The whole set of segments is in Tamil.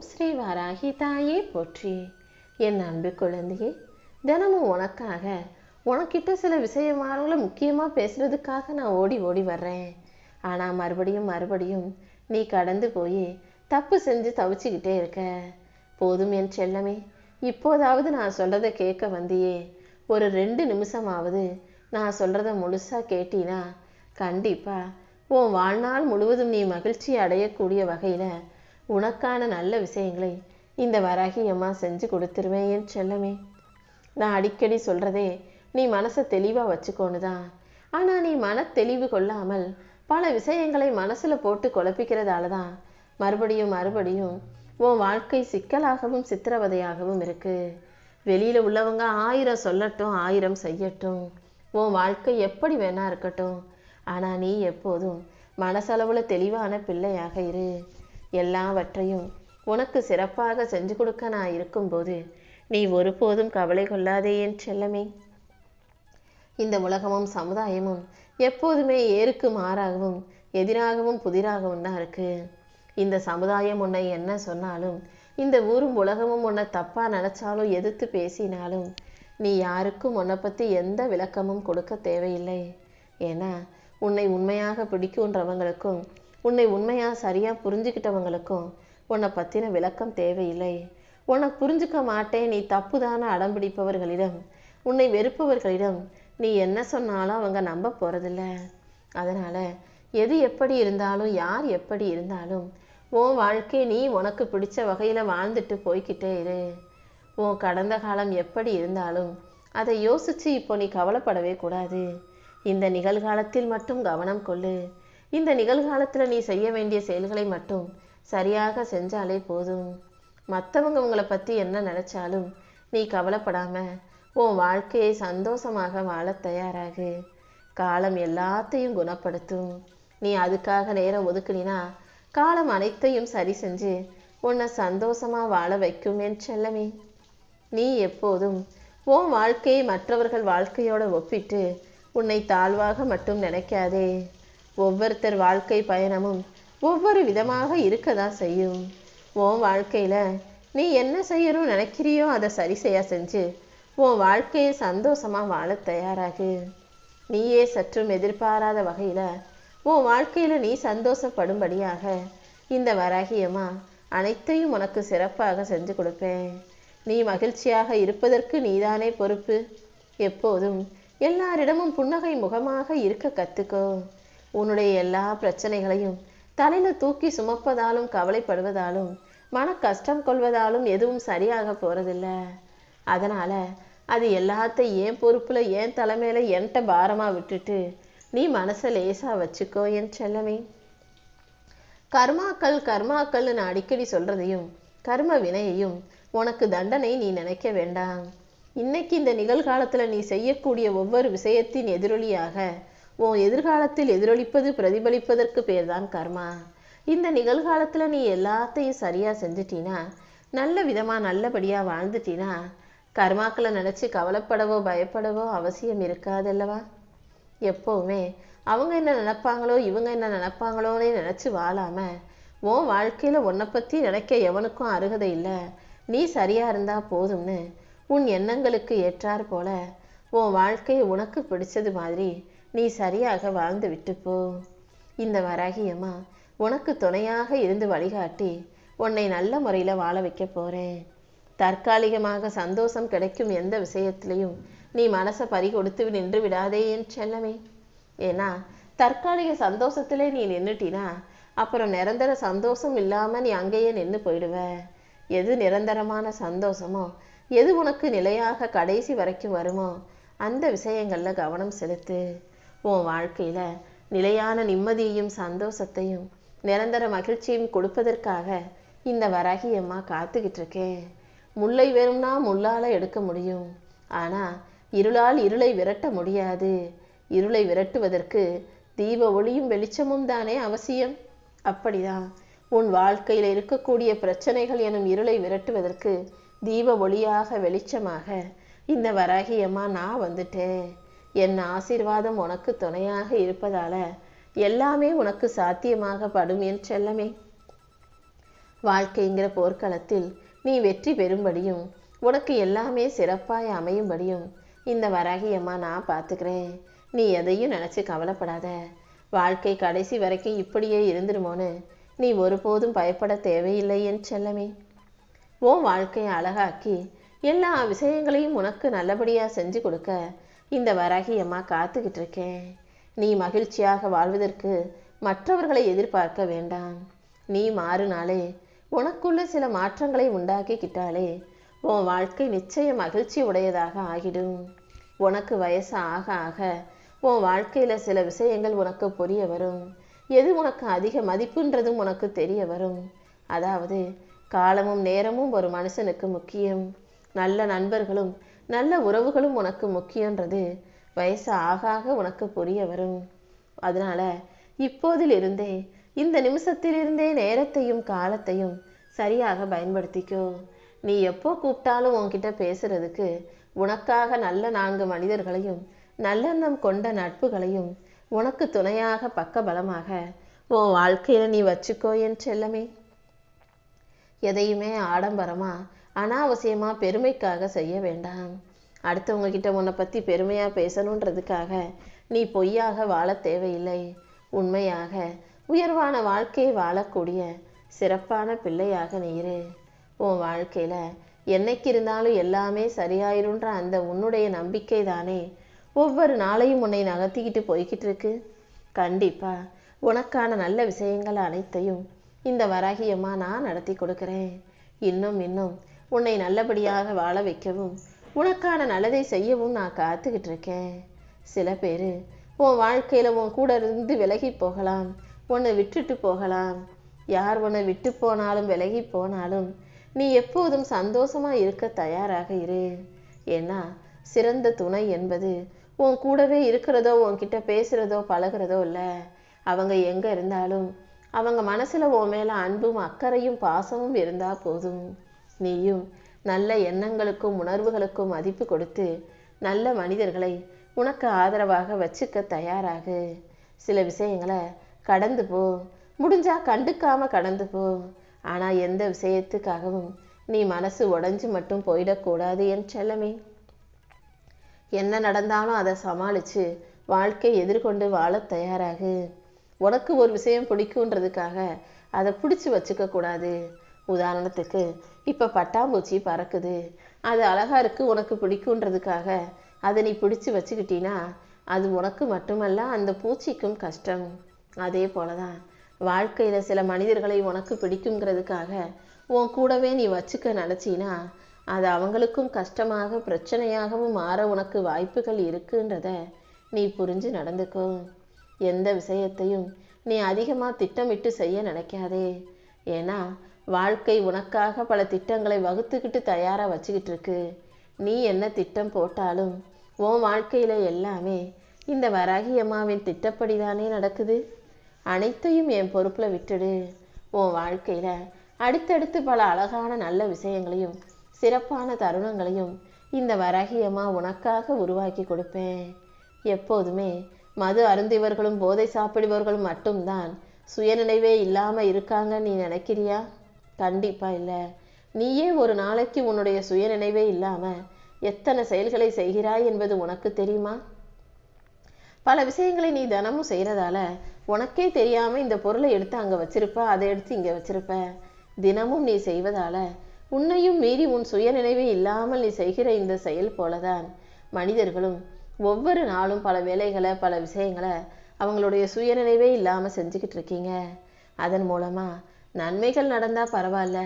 ஓம் ஸ்ரீ வாராகி தாயே போற்றி. என் அன்பு குழந்தையே தினமும் உனக்காக உனக்கிட்ட சில விஷயமானவங்கள முக்கியமாக பேசுறதுக்காக நான் ஓடி ஓடி வர்றேன். ஆனால் மறுபடியும் மறுபடியும் நீ கடந்து போய் தப்பு செஞ்சு தவிச்சுக்கிட்டே இருக்க. போதும் என் செல்லமே இப்போதாவது நான் சொல்றதை கேட்க வந்தியே. ஒரு ரெண்டு நிமிஷமாவது நான் சொல்கிறத முழுசா கேட்டினா கண்டிப்பா உன் வாழ்நாள் முழுவதும் நீ மகிழ்ச்சி அடையக்கூடிய வகையில் உனக்கான நல்ல விஷயங்களை இந்த வராகி அம்மா செஞ்சு கொடுத்துருவேன் என் செல்லமே. நான் அடிக்கடி சொல்கிறதே நீ மனசை தெளிவாக வச்சுக்கோனு தான் ஆனால் நீ மன தெளிவு கொள்ளாமல் பல விஷயங்களை மனசில் போட்டு குழப்பிக்கிறதால தான் மறுபடியும் மறுபடியும் உன் வாழ்க்கை சிக்கலாகவும் சித்திரவதையாகவும் இருக்கு. வெளியில் உள்ளவங்க ஆயிரம் சொல்லட்டும் ஆயிரம் செய்யட்டும். உன் வாழ்க்கை எப்படி வேணா இருக்கட்டும். ஆனால் நீ எப்போதும் மனசளவில் தெளிவான பிள்ளையாக இரு. எல்லாவற்றையும் உனக்கு சிறப்பாக செஞ்சு கொடுக்க நான் இருக்கும்போது நீ ஒருபோதும் கவலை கொள்ளாதே என் செல்லமே. இந்த உலகமும் சமுதாயமும் எப்போதுமே ஏருக்கு மாறாகவும் எதிராகவும் புதிராகவும் தான் இருக்கு. இந்த சமுதாயம் உன்னை என்ன சொன்னாலும் இந்த ஊரும் உலகமும் உன்னை தப்பா நினைச்சாலும் எதிர்த்து பேசினாலும் நீ யாருக்கும் உன்னை பத்தி எந்த விளக்கமும் கொடுக்க தேவையில்லை. ஏன்னா உன்னை உண்மையாக பிடிக்குன்றவங்களுக்கும் உன்னை உண்மையாக சரியாக புரிஞ்சுக்கிட்டவங்களுக்கும் உன்னை பற்றின விளக்கம் தேவையில்லை. உன்னை புரிஞ்சுக்க மாட்டேன் நீ தப்புதான அடம் பிடிப்பவர்களிடம் உன்னை வெறுப்பவர்களிடம் நீ என்ன சொன்னாலும் அவங்க நம்ப போகிறதில்ல அதனால் எது எப்படி இருந்தாலும் யார் எப்படி இருந்தாலும் உன் வாழ்க்கை நீ உனக்கு பிடிச்ச வகையில் வாழ்ந்துட்டு போய்க்கிட்டே இரு. உன் கடந்த காலம் எப்படி இருந்தாலும் அதை யோசித்து இப்போ நீ கவலைப்படவே கூடாது. இந்த நிகழ்காலத்தில் மட்டும் கவனம் கொள்ளு. இந்த நிகழ்காலத்தில் நீ செய்ய வேண்டிய செயல்களை மட்டும் சரியாக செஞ்சாலே போதும். மற்றவங்க உங்களை பற்றி என்ன நினச்சாலும் நீ கவலைப்படாம உன் வாழ்க்கையை சந்தோஷமாக வாழ தயாராகு. காலம் எல்லாத்தையும் குணப்படுத்தும். நீ அதுக்காக நேரம் ஒதுக்குனினா காலம் அனைத்தையும் சரி செஞ்சு உன்னை சந்தோஷமாக வாழ வைக்கும் என் செல்லமே. நீ எப்போதும் உன் வாழ்க்கையை மற்றவர்கள் வாழ்க்கையோட ஒப்பிட்டு உன்னை தாழ்வாக மட்டும் நினைக்காதே. ஒவ்வொருத்தர் வாழ்க்கை பயணமும் ஒவ்வொரு விதமாக இருக்க தான் செய்யும். உன் வாழ்க்கையில் நீ என்ன செய்யணும்னு நினைக்கிறியோ அதை சரி செய்ய செஞ்சு உன் வாழ்க்கையை சந்தோஷமாக வாழ தயாராகு. நீயே சற்றும் எதிர்பாராத வகையில் உன் வாழ்க்கையில் நீ சந்தோஷப்படும்படியாக இந்த வராகியம்மா அனைத்தையும் உனக்கு சிறப்பாக செஞ்சு கொடுப்பேன். நீ மகிழ்ச்சியாக இருப்பதற்கு நீதானே பொறுப்பு. எப்போதும் எல்லாரிடமும் புன்னகை முகமாக இருக்க கற்றுக்கோ உன்னுடைய எல்லா பிரச்சனைகளையும் தலையில தூக்கி சுமப்பதாலும் கவலைப்படுவதாலும் மன கஷ்டம் கொள்வதாலும் எதுவும் சரியாக போறதில்ல. அதனால அது எல்லாத்தையும் ஏன் பொறுப்புல ஏன் தலைமையில என்கிட்ட பாரமா விட்டுட்டு நீ மனசை லேசா வச்சுக்கோ என் செல்லமே. கர்மாக்கள் கர்மாக்கள்னு நான் அடிக்கடி சொல்றதையும் கர்ம வினையையும் உனக்கு தண்டனை நீ நினைக்க வேண்டாம். இன்னைக்கு இந்த நிகழ்காலத்துல நீ செய்யக்கூடிய ஒவ்வொரு விஷயத்தின் எதிரொலியாக உன் எதிர்காலத்தில் எதிரொலிப்பது பிரதிபலிப்பதற்கு பேர்தான் கர்மா. இந்த நிகழ்காலத்தில் நீ எல்லாத்தையும் சரியாக செஞ்சிட்டினா நல்ல விதமாக நல்லபடியாக வாழ்ந்துட்டினா கர்மாக்களை நினச்சி கவலைப்படவோ பயப்படவோ அவசியம் இருக்காதல்லவா? எப்போவுமே அவங்க என்ன நினப்பாங்களோ இவங்க என்ன நினப்பாங்களோன்னு நினச்சி வாழாமல் உன் வாழ்க்கையில் உன்னை பற்றி நினைக்க எவனுக்கும் அருகதை இல்லை. நீ சரியாக இருந்தால் போதும்னு உன் எண்ணங்களுக்கு ஏற்றார் போல உன் வாழ்க்கையை உனக்கு பிடிச்சது மாதிரி நீ சரியாக வாழ்ந்து விட்டு போ இந்த வராகியம்மா உனக்கு துணையாக இருந்து வழிகாட்டி உன்னை நல்ல முறையில் வாழ வைக்க போகிறேன் தற்காலிகமாக சந்தோஷம் கிடைக்கும் எந்த விஷயத்திலையும் நீ மனசை பறி கொடுத்து நின்று விடாதே என் செல்லமே. ஏன்னா தற்காலிக சந்தோஷத்திலே நீ நின்றுட்டினா அப்புறம் நிரந்தர சந்தோஷம் இல்லாமல் நீ அங்கேயே நின்று போயிடுவ. எது நிரந்தரமான சந்தோஷமோ எது உனக்கு நிலையாக கடைசி வரைக்கும் வருமோ அந்த விஷயங்களில் கவனம் செலுத்து. உன் வாழ்க்கையில நிலையான நிம்மதியையும் சந்தோஷத்தையும் நிரந்தர மகிழ்ச்சியும் கொடுப்பதற்காக இந்த வராகி அம்மா காத்துக்கிட்டு இருக்கேன் முல்லை வேணும்னா முள்ளால எடுக்க முடியும். ஆனா இருளால் இருளை விரட்ட முடியாது. இருளை விரட்டுவதற்கு தீப ஒளியும் வெளிச்சமும் தானே அவசியம்? அப்படிதான். உன் வாழ்க்கையில் இருக்கக்கூடிய பிரச்சனைகள் எனும் இருளை விரட்டுவதற்கு தீப ஒளியாக வெளிச்சமாக இந்த வராகியம்மா நான் வந்துட்டேன். என் ஆசீர்வாதம் உனக்கு துணையாக இருப்பதால எல்லாமே உனக்கு சாத்தியமாகப்படும் என் செல்லமே. வாழ்க்கைங்கிற போர்க்களத்தில் நீ வெற்றி பெறும்படியும் உனக்கு எல்லாமே சிறப்பாய் அமையும்படியும் இந்த வராகியம்மா நான் பார்த்துக்கிறேன். நீ எதையும் நினச்சி கவலைப்படாத. வாழ்க்கை கடைசி வரைக்கும் இப்படியே இருந்துருமோன்னு நீ ஒருபோதும் பயப்பட தேவையில்லை என் செல்லமே. உன் வாழ்க்கையை அழகாக்கி எல்லா விஷயங்களையும் உனக்கு நல்லபடியாக செஞ்சு கொடுக்க இந்த வராகியம்மா காத்துக்கிட்டு இருக்கேன் நீ மகிழ்ச்சியாக வாழ்வதற்கு மற்றவர்களை எதிர்பார்க்க வேண்டாம். நீ மாறுனாலே உனக்குள்ள சில மாற்றங்களை உண்டாக்கிக்கிட்டாலே உன் வாழ்க்கை நிச்சயம் மகிழ்ச்சி உடையதாக ஆகிடும். உனக்கு வயசு ஆக ஆக உன் வாழ்க்கையில் சில விஷயங்கள் உனக்கு புரிய வரும். எது உனக்கு அதிக மதிப்புன்றதும் உனக்கு தெரிய வரும். அதாவது காலமும் நேரமும் ஒரு மனுஷனுக்கு முக்கியம். நல்ல நண்பர்களும் நல்ல உறவுகளும் உனக்கு முக்கியன்றது வயசு ஆக ஆக உனக்கு புரிய வரும். அதனால இப்போதிலிருந்தே இந்த நிமிஷத்திலிருந்தே நேரத்தையும் காலத்தையும் சரியாக பயன்படுத்திக்கோ. நீ எப்போ கூப்பிட்டாலும் உன்கிட்ட பேசுறதுக்கு உனக்காக நல்ல நான்கு மனிதர்களையும் நல்லெண்ணம் கொண்ட நட்புகளையும் உனக்கு துணையாக பக்க பலமாக உன் வாழ்க்கையில நீ வச்சுக்கோ என் செல்லமே. எதையுமே ஆடம்பரமா அனாவசியமாக பெருமைக்காக செய்ய வேண்டாம். அடுத்தவங்க கிட்ட உன்னை பற்றி பெருமையாக பேசணுன்றதுக்காக நீ பொய்யாக வாழ தேவையில்லை. உண்மையாக உயர்வான வாழ்க்கையை வாழக்கூடிய சிறப்பான பிள்ளையாக நீ இரு. உன் வாழ்க்கையில் என்னைக்கு இருந்தாலும் எல்லாமே சரியாயிருன்ற அந்த உன்னுடைய நம்பிக்கை தானே. ஒவ்வொரு நாளையும் உன்னை நகர்த்திக்கிட்டு போய்கிட்டு இருக்கு. கண்டிப்பா உனக்கான நல்ல விஷயங்கள் அனைத்தையும் இந்த வராகியமாக நான் நடத்தி கொடுக்குறேன். இன்னும் இன்னும் உன்னை நல்லபடியாக வாழ வைக்கவும் உனக்கான நல்லதை செய்யவும் நான் காத்துக்கிட்டு இருக்கேன் சில பேர் உன் வாழ்க்கையில் உன் கூட இருந்து விலகி போகலாம் உன்னை விட்டுட்டு போகலாம். யார் உன்னை விட்டு போனாலும் விலகி போனாலும் நீ எப்போதும் சந்தோஷமாக இருக்க தயாராக இரு. ஏன்னா சிறந்த துணை என்பது உன் கூடவே இருக்கிறதோ உன்கிட்ட பேசுகிறதோ பழகுறதோ இல்லை. அவங்க எங்கே இருந்தாலும் அவங்க மனசில் உன் மேலே அன்பும் அக்கறையும் பாசமும் இருந்தால் போதும். நீயும் நல்ல எண்ணங்களுக்கும் உணர்வுகளுக்கும் மதிப்பு கொடுத்து நல்ல மனிதர்களை உனக்கு ஆதரவாக வச்சுக்க தயாராகு. சில விஷயங்களை கடந்து போ. முடிஞ்சா கண்டுக்காம கடந்து போ. ஆனால் எந்த விஷயத்துக்காகவும் நீ மனசு உடஞ்சு மட்டும் போயிடக்கூடாது என் செல்லமே. என்ன நடந்தாலும் அதை சமாளித்து வாழ்க்கை எதிர்கொண்டு வாழ தயாராகு. உனக்கு ஒரு விஷயம் பிடிக்குன்றதுக்காக அதை பிடிச்சி வச்சுக்க கூடாது. உதாரணத்துக்கு இப்போ பட்டாம்பூச்சி பறக்குது. அது அழகாக இருக்குது உனக்கு பிடிக்குன்றதுக்காக அதை நீ பிடிச்சி வச்சுக்கிட்டீன்னா அது உனக்கு மட்டுமல்ல அந்த பூச்சிக்கும் கஷ்டம். அதே போலதான் வாழ்க்கையில் சில மனிதர்களை உனக்கு பிடிக்குங்கிறதுக்காக உன் கூடவே நீ வச்சுக்க நினச்சின்னா அது அவங்களுக்கும் கஷ்டமாக பிரச்சனையாகவும் மாற உனக்கு வாய்ப்புகள் இருக்குன்றத நீ புரிஞ்சு நடந்துக்கோ. எந்த விஷயத்தையும் நீ அதிகமாக திட்டமிட்டு செய்ய நினைக்காதே. ஏன்னா வாழ்க்கை உனக்காக பல திட்டங்களை வகுத்துக்கிட்டு தயாராக வச்சுக்கிட்டு இருக்கு நீ என்ன திட்டம் போட்டாலும் உன் வாழ்க்கையில் எல்லாமே இந்த வராகி அம்மாவின் திட்டப்படி தானே நடக்குது. அனைத்தையும் என் பொறுப்பில் விட்டுடு. உன் வாழ்க்கையில் அடுத்தடுத்து பல அழகான நல்ல விஷயங்களையும் சிறப்பான தருணங்களையும் இந்த வராகியம்மா உனக்காக உருவாக்கி கொடுப்பேன். எப்போதுமே மது அருந்திவர்களும் போதை சாப்பிடுபவர்களும் மட்டும்தான் சுயநினைவே இல்லாமல் இருக்காங்க நீ நினைக்கிறியா? கண்டிப்பா இல்லை. நீயே ஒரு நாளைக்கு உன்னுடைய சுயநினைவே இல்லாம எத்தனை செயல்களை செய்கிறாய் என்பது உனக்கு தெரியுமா? பல விஷயங்களை நீ தினமும் செய்கிறதால உனக்கே தெரியாமல் இந்த பொருளை எடுத்து அங்க வச்சிருப்ப அதை எடுத்து இங்கே வச்சிருப்ப. தினமும் நீ செய்வதால உன்னையும் மீறி உன் சுயநினைவே இல்லாமல் நீ செய்கிற இந்த செயல் போலதான். மனிதர்களும் ஒவ்வொரு நாளும் பல வேலைகளை பல விஷயங்களை அவங்களுடைய சுயநினைவே இல்லாமல் செஞ்சுக்கிட்டு இருக்கீங்க. அதன் மூலமா நன்மைகள் நடந்தா பரவாயில்ல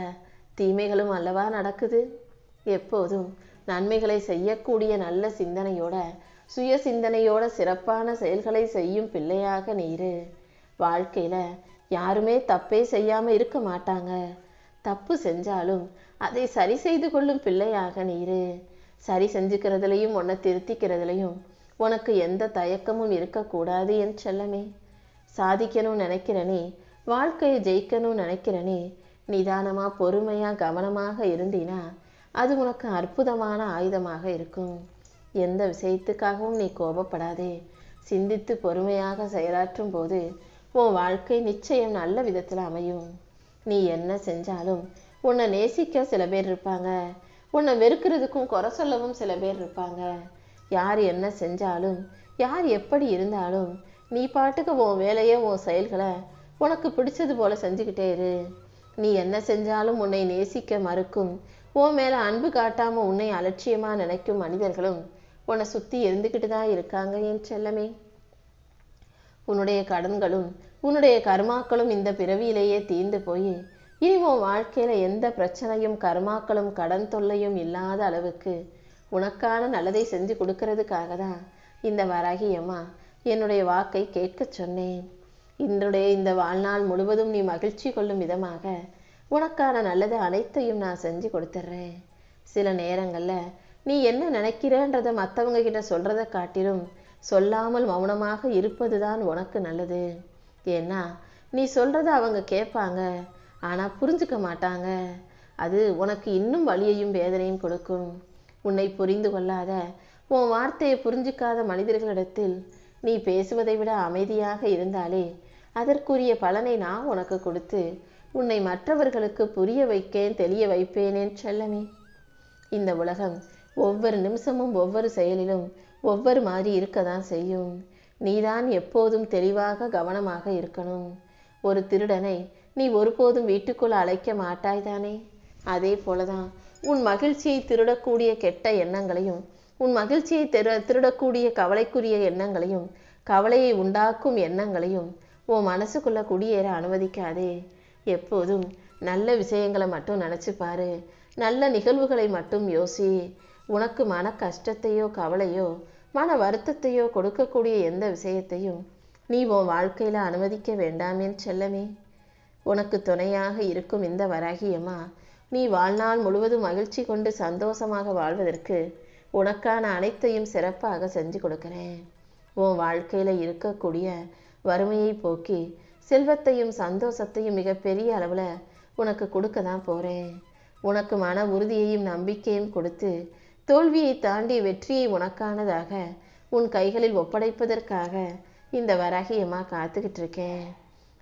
தீமைகளும் அல்லவா நடக்குது. எப்போதும் நன்மைகளை செய்யக்கூடிய நல்ல சிந்தனையோட சுய சிந்தனையோட சிறப்பான செயல்களை செய்யும் பிள்ளையாக நீரு. வாழ்க்கையில யாருமே தப்பே செய்யாம இருக்க மாட்டாங்க. தப்பு செஞ்சாலும் அதை சரி செய்து கொள்ளும் பிள்ளையாக நீரு. சரி செஞ்சுக்கிறதுலையும் உன்னை திருத்திக்கிறதுலையும் உனக்கு எந்த தயக்கமும் இருக்கக்கூடாது என் செல்லமே. சாதிக்கணும்னு நினைக்கிறனே வாழ்க்கையை ஜெயிக்கணும்னு நினைக்கிறனே. நிதானமாக பொறுமையாக கவனமாக இருந்தீனா அது உனக்கு அற்புதமான ஆயுதமாக இருக்கும். எந்த விஷயத்துக்காகவும் நீ கோபப்படாதே. சிந்தித்து பொறுமையாக செயலாற்றும் போது உன் வாழ்க்கை நிச்சயம் நல்ல விதத்தில் அமையும். நீ என்ன செஞ்சாலும் உன்னை நேசிக்க சில பேர் இருப்பாங்க. உன்னை வெறுக்கிறதுக்கும் குறை சொல்லவும் சில பேர் இருப்பாங்க. யார் என்ன செஞ்சாலும் யார் எப்படி இருந்தாலும் நீ பாட்டுக்கு உன் வேலையை உன் செயல்களை உனக்கு பிடிச்சது போல செஞ்சுக்கிட்டே இரு. நீ என்ன செஞ்சாலும் உன்னை நேசிக்க மறுக்கும். உன் மேல அன்பு காட்டாம உன்னை அலட்சியமா நினைக்கும் மனிதர்களும் உன்னை சுத்தி இருந்துக்கிட்டு தான் இருக்காங்க என் செல்லமே. உன்னுடைய கடன்களும் உன்னுடைய கர்மாக்களும் இந்த பிறவியிலேயே தீர்ந்து போய் இனி உன் வாழ்க்கையில எந்த பிரச்சனையும் கர்மாக்களும் கடன் தொல்லையும் இல்லாத அளவுக்கு உனக்கான நல்லதை செஞ்சு கொடுக்கறதுக்காக தான் இந்த வராகி அம்மா என்னுடைய வாக்கை கேட்கச் சொன்னேன். இன்றைய இந்த வாழ்நாள் முழுவதும் நீ மகிழ்ச்சி கொள்ளும் விதமாக உனக்கான நல்லது அனைத்தையும் நான் செஞ்சு கொடுத்துட்றேன் சில நேரங்களில் நீ என்ன நினைக்கிறேன்றதை மற்றவங்க கிட்ட சொல்கிறத காட்டிலும் சொல்லாமல் மௌனமாக இருப்பது தான் உனக்கு நல்லது. ஏன்னா நீ சொல்கிறத அவங்க கேட்பாங்க ஆனால் புரிஞ்சுக்க மாட்டாங்க. அது உனக்கு இன்னும் வலியையும் வேதனையும் கொடுக்கும். உன்னை புரிந்து கொள்ளாத உன் வார்த்தையை புரிஞ்சுக்காத மனிதர்களிடத்தில் நீ பேசுவதை விட அமைதியாக இருந்தாலே அதற்குரிய பலனை நான் உனக்கு கொடுத்து உன்னை மற்றவர்களுக்கு புரிய வைக்கேன் தெளிய வைப்பேனேன் செல்லமே. இந்த உலகம் ஒவ்வொரு நிமிஷமும் ஒவ்வொரு செயலிலும் ஒவ்வொரு மாதிரி இருக்க தான் செய்யும். நீதான் எப்போதும் தெளிவாக கவனமாக இருக்கணும். ஒரு திருடனை நீ ஒருபோதும் வீட்டுக்குள் அழைக்க மாட்டாய் தானே அதே போலதான் உன் மகிழ்ச்சியை திருடக்கூடிய கெட்ட எண்ணங்களையும் உன் மகிழ்ச்சியை திரு திருடக்கூடிய கவலைக்குரிய எண்ணங்களையும் கவலையை உண்டாக்கும் எண்ணங்களையும் உன் மனசுக்குள்ள குடியேற அனுமதிக்காதே. எப்போதும் நல்ல விஷயங்களை மட்டும் நினச்சி பாரு. நல்ல நிகழ்வுகளை மட்டும் யோசி. உனக்கு மன கஷ்டத்தையோ கவலையோ மன வருத்தத்தையோ கொடுக்கக்கூடிய எந்த விஷயத்தையும் நீ உன் வாழ்க்கையில் அனுமதிக்க வேண்டாமேன் செல்லமே. உனக்கு துணையாக இருக்கும் இந்த வராகியம்மா நீ வாழ்நாள் முழுவதும் மகிழ்ச்சி கொண்டு சந்தோஷமாக வாழ்வதற்கு உனக்கான அனைத்தையும் சிறப்பாக செஞ்சு கொடுக்கிறேன். உன் வாழ்க்கையில் இருக்கக்கூடிய வறுமையை போக்கி செல்வத்தையும் சந்தோஷத்தையும் மிகப்பெரிய அளவில் உனக்கு கொடுக்க தான் போகிறேன் உனக்கு மன உறுதியையும் நம்பிக்கையும் கொடுத்து தோல்வியை தாண்டி வெற்றியை உனக்கானதாக உன் கைகளில் ஒப்படைப்பதற்காக இந்த வராகியம்மா காத்துக்கிட்டு இருக்கேன்.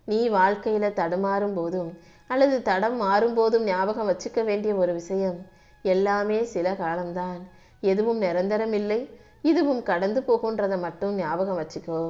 நீ வாழ்க்கையில் தடுமாறும் போதும் அல்லது தடம் மாறும் போதும் ஞாபகம் வச்சுக்க வேண்டிய ஒரு விஷயம் எல்லாமே சில காலம்தான். எதுவும் நிரந்தரம் இல்லை இதுவும் கடந்து போகுன்றதை மட்டும் ஞாபகம் வச்சுக்கோ.